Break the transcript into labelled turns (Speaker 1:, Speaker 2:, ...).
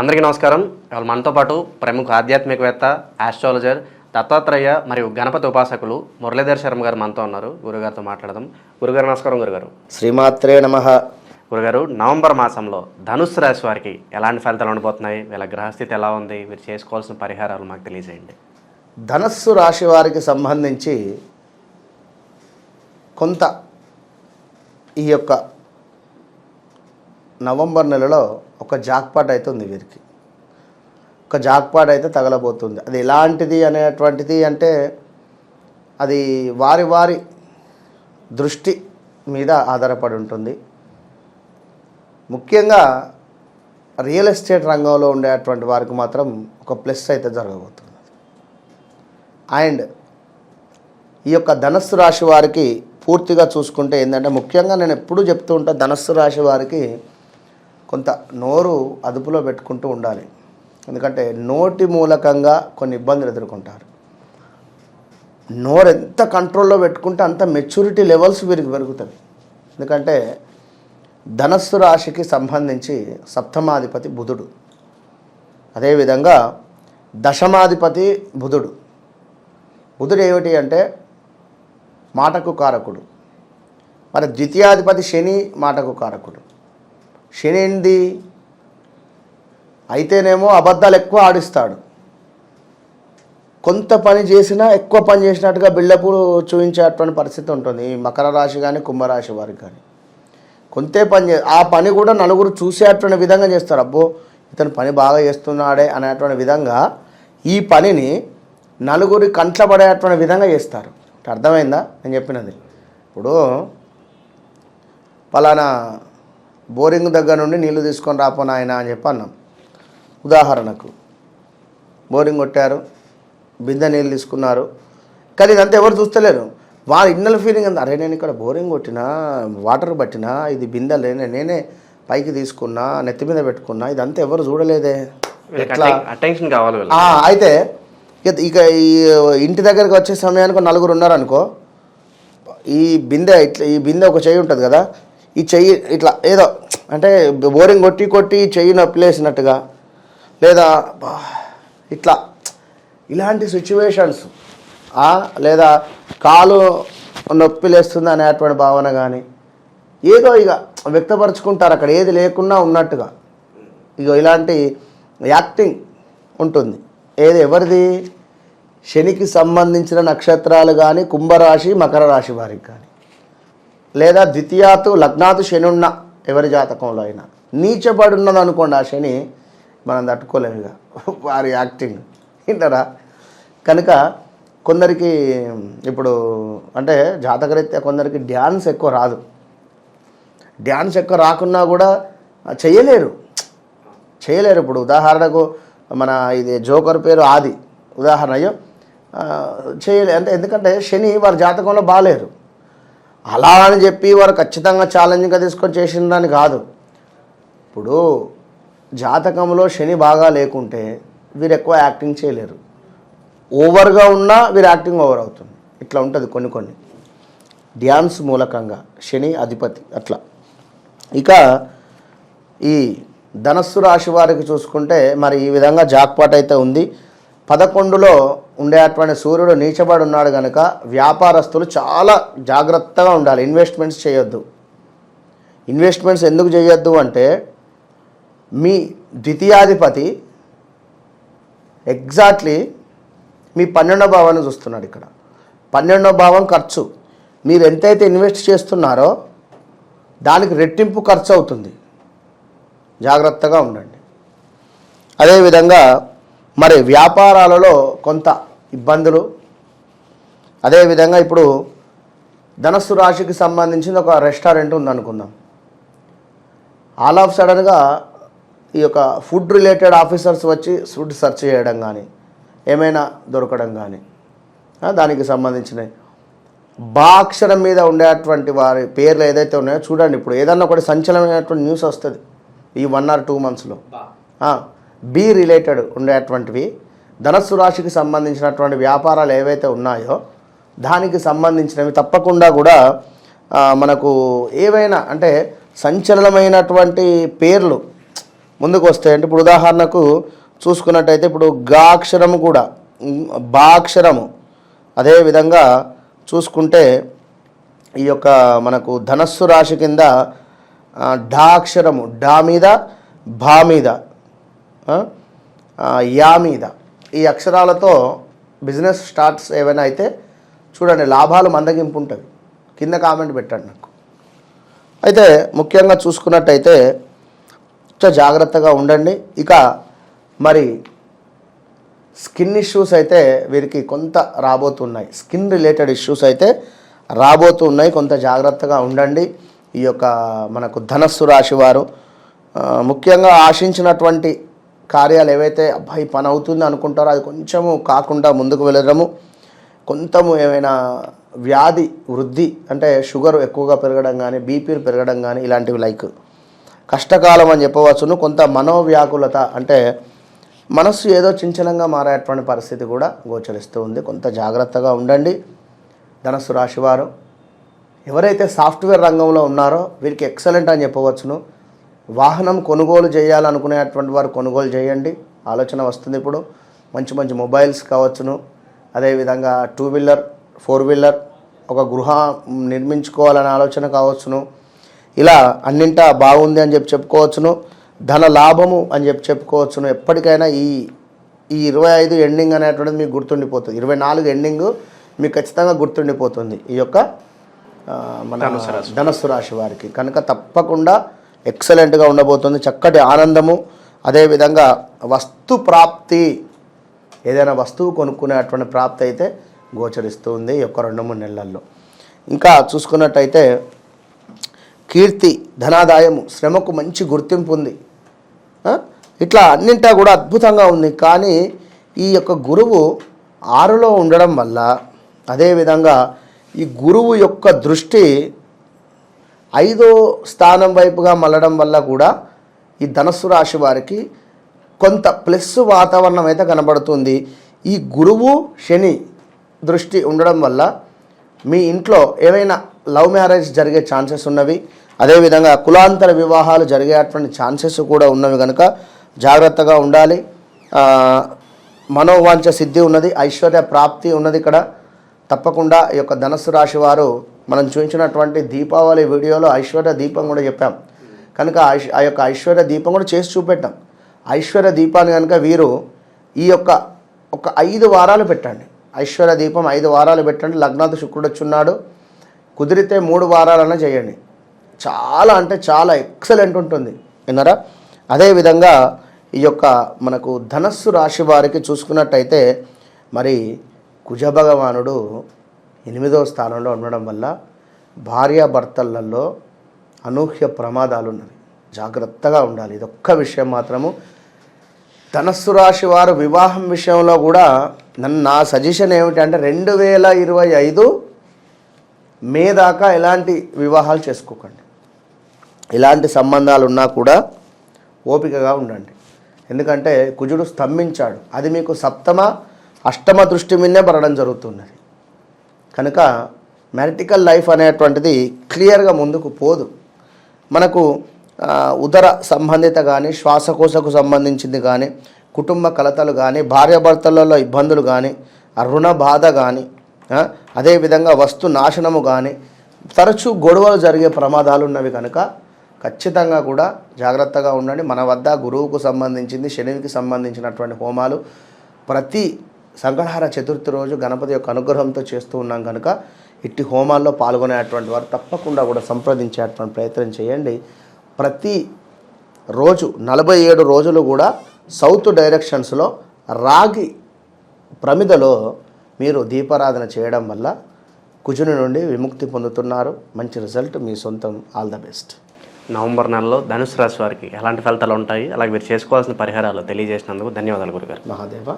Speaker 1: అందరికీ నమస్కారం. ఇవాళ మనతో పాటు ప్రముఖ ఆధ్యాత్మికవేత్త ఆస్ట్రాలజర్ దత్తాత్రేయ మరియు గణపతి ఉపాసకులు మురళీధర్ శర్మ గారు మనతో ఉన్నారు. గురుగారితో మాట్లాడదాం. గురుగారు నమస్కారం గురుగారు.
Speaker 2: శ్రీమాత్రే నమ.
Speaker 1: గురుగారు నవంబర్ మాసంలో ధనుస్సు రాశి వారికి ఎలాంటి ఫలితాలు ఉండబోతున్నాయి? వీళ్ళ గ్రహస్థితి ఎలా ఉంది? వీరు చేసుకోవాల్సిన పరిహారాలు మాకు తెలియజేయండి.
Speaker 2: ధనస్సు రాశి వారికి సంబంధించి కొంత ఈ యొక్క నవంబర్ నెలలో ఒక జాక్పాట్ అయితే ఉంది వీరికి. ఒక జాక్పాట్ అయితే తగలబోతుంది. అది ఎలాంటిది అనేటువంటిది అంటే అది వారి వారి దృష్టి మీద ఆధారపడి ఉంటుంది. ముఖ్యంగా రియల్ ఎస్టేట్ రంగంలో ఉండేటువంటి వారికి మాత్రం ఒక ప్లస్ అయితే జరగబోతుంది. అండ్ ఈ యొక్క ధనస్సు రాశి వారికి పూర్తిగా చూసుకుంటే ఏంటంటే ముఖ్యంగా నేను ఎప్పుడూ చెప్తూ ఉంటా ధనస్సు రాశి వారికి కొంత నోరు అదుపులో పెట్టుకుంటూ ఉండాలి. ఎందుకంటే నోటి మూలకంగా కొన్ని ఇబ్బందులు ఎదుర్కొంటారు. నోరు ఎంత కంట్రోల్లో పెట్టుకుంటే అంత మెచ్యూరిటీ లెవెల్స్ వీరికి పెరుగుతుంది ఎందుకంటే ధనస్సు రాశికి సంబంధించి సప్తమాధిపతి బుధుడు. అదేవిధంగా దశమాధిపతి బుధుడు. బుధుడు ఏమిటి అంటే మాటకు కారకుడు. మరి ద్వితీయాధిపతి శని మాటకు కారకుడు. శని ఏంది? అయితేనేమో అబద్ధాలు ఎక్కువ ఆడిస్తాడు. కొంత పని చేసినా ఎక్కువ పని చేసినట్టుగా బిల్డప్ చూపించేటువంటి పరిస్థితి ఉంటుంది. ఈ మకర రాశి కానీ కుంభరాశి వారికి కానీ కొంతే పని చే ఆ పని కూడా నలుగురు చూసేటువంటి విధంగా చేస్తారు. అబ్బో ఇతను పని బాగా చేస్తున్నాడే అనేటువంటి విధంగా ఈ పనిని నలుగురి కంట్ల పడేటువంటి విధంగా చేస్తారు. అర్థమైందా? నేను చెప్పినది. ఇప్పుడు పలానా బోరింగ్ దగ్గర నుండి నీళ్ళు తీసుకొని రాపోనా ఆయన అని చెప్పి అన్నాం. ఉదాహరణకు బోరింగ్ కొట్టారు బిందె నీళ్ళు తీసుకున్నారు. కానీ ఇదంతా ఎవరు చూస్తలేరు. వారి ఇన్నల ఫీలింగ్ అంత అరే నేను ఇక్కడ బోరింగ్ కొట్టినా వాటర్ పట్టినా ఇది బిందె నేనే నేనే పైకి తీసుకున్నా నెత్తి మీద పెట్టుకున్నా ఇదంతా ఎవరు చూడలేదే? ఎట్లా?
Speaker 1: అటెన్షన్ కావాలి
Speaker 2: అయితే ఇక- ఈ ఇంటి దగ్గరికి వచ్చే సమయానికి నలుగురు ఉన్నారనుకో ఈ బిందె ఇట్లా ఈ బిందె ఒక చెయ్యి ఉంటుంది కదా ఈ చెయ్యి ఇట్లా ఏదో అంటే బోరింగ్ కొట్టి కొట్టి చెయ్యి నొప్పిలేసినట్టుగా లేదా ఇట్లా ఇలాంటి సిచ్యువేషన్స్ లేదా కాలు నొప్పి లేస్తుంది అనేటువంటి భావన కానీ ఏదో ఇక వ్యక్తపరుచుకుంటారు అక్కడ ఏది లేకున్నా ఉన్నట్టుగా. ఇక ఇలాంటి యాక్టింగ్ ఉంటుంది. ఏది ఎవరిది? శనికి సంబంధించిన నక్షత్రాలు కానీ కుంభరాశి మకర రాశి వారికి కానీ లేదా ద్వితీయాతు లగ్నాతు శని ఉన్న ఎవరి జాతకంలో అయినా. నీచబడి ఉన్నది అనుకోండి ఆ శని మనం తట్టుకోలేము ఇక. వారి యాక్టింగ్. వింటారా? కనుక కొందరికి ఇప్పుడు అంటే జాతకరీత్యా కొందరికి డ్యాన్స్ ఎక్కువ రాదు. డ్యాన్స్ ఎక్కువ రాకున్నా కూడా చేయలేరు. చేయలేరు. ఇప్పుడు ఉదాహరణకు మన ఇది జోకర్ పేరు ఆది. ఉదాహరణ అయ్యో చేయలే. అంటే ఎందుకంటే శని వారి జాతకంలో బాగాలేరు అలా అని చెప్పి వారు ఖచ్చితంగా ఛాలెంజ్గా తీసుకొని చేసిందని కాదు. ఇప్పుడు జాతకంలో శని బాగా లేకుంటే వీరు ఎక్కువ యాక్టింగ్ చేయలేరు. ఓవర్గా ఉన్నా వీరు యాక్టింగ్ ఓవర్ అవుతుంది. ఇట్లా ఉంటుంది కొన్ని కొన్ని. డ్యాన్స్ మూలకంగా శని అధిపతి అట్లా. ఇక ఈ ధనస్సు రాశి వారికి చూసుకుంటే మరి ఈ విధంగా జాక్పాట్ అయితే ఉంది. పదకొండులో ఉండేటువంటి సూర్యుడు నీచబడి ఉన్నాడు కనుక వ్యాపారస్తులు చాలా జాగ్రత్తగా ఉండాలి. ఇన్వెస్ట్మెంట్స్ చేయొద్దు. ఇన్వెస్ట్మెంట్స్ ఎందుకు చేయొద్దు అంటే మీ ద్వితీయాధిపతి ఎగ్జాక్ట్లీ మీ పన్నెండో భావాన్ని చూస్తున్నాడు ఇక్కడ. పన్నెండో భావం ఖర్చు. మీరు ఎంతైతే ఇన్వెస్ట్ చేస్తున్నారో దానికి రెట్టింపు ఖర్చు అవుతుంది. జాగ్రత్తగా ఉండండి. అదేవిధంగా మరి వ్యాపారాలలో కొంత ఇబ్బందులు. అదేవిధంగా ఇప్పుడు ధనస్సు రాశికి సంబంధించిన ఒక రెస్టారెంట్ ఉందనుకుందాం. ఆల్ ఆఫ్ సడన్గా ఈ యొక్క ఫుడ్ రిలేటెడ్ ఆఫీసర్స్ వచ్చి ఫుడ్ సెర్చ్ చేయడం కానీ ఏమైనా దొరకడం కానీ దానికి సంబంధించినవి బాక్షరం మీద ఉండేటువంటి వారి పేర్లు ఏదైతే ఉన్నాయో చూడండి ఇప్పుడు ఏదన్నా ఒకటి సంచలనమైనటువంటి న్యూస్ వస్తుంది ఈ వన్ ఆర్ టూ మంత్స్లో. బి రిలేటెడ్ ఉండేటువంటివి ధనస్సు రాశికి సంబంధించినటువంటి వ్యాపారాలు ఏవైతే ఉన్నాయో దానికి సంబంధించినవి తప్పకుండా కూడా మనకు ఏవైనా అంటే సంచలనమైనటువంటి పేర్లు ముందుకు వస్తాయి అంటే ఇప్పుడు ఉదాహరణకు చూసుకున్నట్టయితే ఇప్పుడు గా అక్షరము కూడా బాక్షరము. బా అక్షరము అదేవిధంగా చూసుకుంటే ఈ యొక్క మనకు ధనస్సు రాశి కింద డాక్షరము ఢా అక్షరము డా మీద భా మీద. యా మీద. ఈ అక్షరాలతో బిజినెస్ స్టార్ట్స్ ఏవైనా అయితే చూడండి లాభాలు మందగింపు ఉంటుంది. కింద కామెంట్ పెట్టండి నాకు. అయితే ముఖ్యంగా చూసుకున్నట్టయితే కొంచెం జాగ్రత్తగా ఉండండి. ఇక మరి స్కిన్ ఇష్యూస్ అయితే వీరికి కొంత రాబోతున్నాయి. స్కిన్ రిలేటెడ్ ఇష్యూస్ అయితే రాబోతున్నాయి. కొంత జాగ్రత్తగా ఉండండి. ఈ యొక్క మనకు ధనస్సు రాశి వారు ముఖ్యంగా ఆశించినటువంటి కార్యాలు ఏవైతే అబ్బాయి పని అవుతుంది అనుకుంటారో అది కొంచెము కాకుండా ముందుకు వెళ్ళడము కొంతము ఏమైనా వ్యాధి వృద్ధి అంటే షుగర్ ఎక్కువగా పెరగడం కానీ బీపీలు పెరగడం కానీ ఇలాంటివి లైక్ కష్టకాలం అని చెప్పవచ్చును. కొంత మనోవ్యాకులత అంటే మనస్సు ఏదో చంచలంగా మారేటువంటి పరిస్థితి కూడా గోచరిస్తూ ఉంది. కొంత జాగ్రత్తగా ఉండండి. ధనస్సు రాశివారు ఎవరైతే సాఫ్ట్వేర్ రంగంలో ఉన్నారో వీరికి ఎక్సలెంట్ అని చెప్పవచ్చును. వాహనం కొనుగోలు చేయాలనుకునేటువంటి వారు కొనుగోలు చేయండి. ఆలోచన వస్తుంది ఇప్పుడు. మంచి మంచి మొబైల్స్ కావచ్చును. అదేవిధంగా టూ వీలర్ ఫోర్ వీలర్ ఒక గృహ నిర్మించుకోవాలనే ఆలోచన కావచ్చును. ఇలా అన్నింటా బాగుంది అని చెప్పి చెప్పుకోవచ్చును. ధన లాభము అని చెప్పి చెప్పుకోవచ్చును. ఎప్పటికైనా ఈ ఈ ఇరవై ఐదు ఎండింగ్ అనేటువంటిది మీకు గుర్తుండిపోతుంది. ఇరవై నాలుగు ఎండింగ్ మీకు ఖచ్చితంగా గుర్తుండిపోతుంది. ఈ యొక్క మన ధనస్సు రాశి వారికి. కనుక తప్పకుండా ఎక్సలెంట్గా ఉండబోతుంది. చక్కటి ఆనందము. అదేవిధంగా వస్తు ప్రాప్తి. ఏదైనా వస్తువు కొనుక్కునేటువంటి ప్రాప్తి అయితే గోచరిస్తుంది ఈ యొక్క రెండు మూడు నెలల్లో. ఇంకా చూసుకున్నట్టయితే కీర్తి ధనాదాయము శ్రమకు మంచి గుర్తింపు ఉంది. ఇట్లా అన్నింటా కూడా అద్భుతంగా ఉంది. కానీ ఈ యొక్క గురువు ఆరులో ఉండడం వల్ల అదేవిధంగా ఈ గురువు యొక్క దృష్టి ఐదో స్థానం వైపుగా మళ్ళడం వల్ల కూడా ఈ ధనస్సు రాశి వారికి కొంత ప్లస్ వాతావరణం అయితే కనబడుతుంది. ఈ గురువు శని దృష్టి ఉండడం వల్ల మీ ఇంట్లో ఏవైనా లవ్ మ్యారేజ్ జరిగే ఛాన్సెస్ ఉన్నవి అదేవిధంగా కులాంతర వివాహాలు జరిగేటువంటి ఛాన్సెస్ కూడా ఉన్నవి కనుక జాగ్రత్తగా ఉండాలి. మనోవాంఛ సిద్ధి ఉన్నది ఐశ్వర్య ప్రాప్తి ఉన్నది ఇక్కడ. తప్పకుండా ఈ యొక్క ధనస్సు రాశి వారు మనం చూపించినటువంటి దీపావళి వీడియోలో ఐశ్వర్య దీపం కూడా చెప్పాం. కనుక ఆ యొక్క ఐశ్వర్య దీపం కూడా చేసి చూపెట్టాం. ఐశ్వర్య దీపాన్ని కనుక వీరు ఈ యొక్క ఒక ఐదు వారాలు పెట్టండి. ఐశ్వర్య దీపం ఐదు వారాలు పెట్టండి. లగ్నాథ శుక్రుడు వచ్చున్నాడు. కుదిరితే మూడు వారాలన్నా చేయండి. చాలా అంటే చాలా ఎక్సలెంట్ ఉంటుంది. విన్నారా? అదేవిధంగా ఈ యొక్క మనకు ధనస్సు రాశి వారికి చూసుకున్నట్టయితే మరి కుజభగవానుడు ఎనిమిదవ స్థానంలో ఉండడం వల్ల భార్యాభర్తలలో అనూహ్య ప్రమాదాలు ఉన్నవి జాగ్రత్తగా ఉండాలి. ఇదొక్క విషయం మాత్రము. ధనస్సు రాశి వారు వివాహం విషయంలో కూడా నన్ను నా సజెషన్ ఏమిటంటే రెండు వేల ఇరవై ఐదు మే దాకా ఎలాంటి వివాహాలు చేసుకోకండి. ఎలాంటి సంబంధాలు ఉన్నా కూడా ఓపికగా ఉండండి. ఎందుకంటే కుజుడు స్తంభించాడు. అది మీకు సప్తమ అష్టమ దృష్టి మీదనే పడడం జరుగుతున్నది. కనుక మ్యారిటికల్ లైఫ్ అనేటువంటిది క్లియర్గా ముందుకు పోదు. మనకు ఉదర సంబంధిత కానీ శ్వాసకోశకు సంబంధించింది కానీ కుటుంబ కలతలు కానీ భార్యాభర్తలలో ఇబ్బందులు కానీ రుణ బాధ కానీ అదేవిధంగా వస్తు నాశనము కానీ తరచూ గొడవలు జరిగే ప్రమాదాలు ఉన్నవి కనుక ఖచ్చితంగా కూడా జాగ్రత్తగా ఉండండి. మన వద్ద గురువుకు సంబంధించింది శనివికి సంబంధించినటువంటి హోమాలు ప్రతి సంకటహార చతుర్థి రోజు గణపతి యొక్క అనుగ్రహంతో చేస్తూ ఉన్నాం కనుక ఇట్టి హోమాల్లో పాల్గొనేటువంటి వారు తప్పకుండా కూడా సంప్రదించేటువంటి ప్రయత్నం చేయండి. ప్రతి రోజు నలభై ఏడు రోజులు కూడా సౌత్ డైరెక్షన్స్లో రాగి ప్రమిదలో మీరు దీపారాధన చేయడం వల్ల కుజుని నుండి విముక్తి పొందుతున్నారు. మంచి రిజల్ట్ మీ సొంతం. All the best.
Speaker 1: నవంబర్ నెలలో ధనుసు రాశి వారికి ఎలాంటి ఫలితాలు ఉంటాయి? అలాగే మీరు చేసుకోవాల్సిన పరిహారాలు తెలియజేసినందుకు ధన్యవాదాలు గురుగారు.
Speaker 2: మహాదేవ.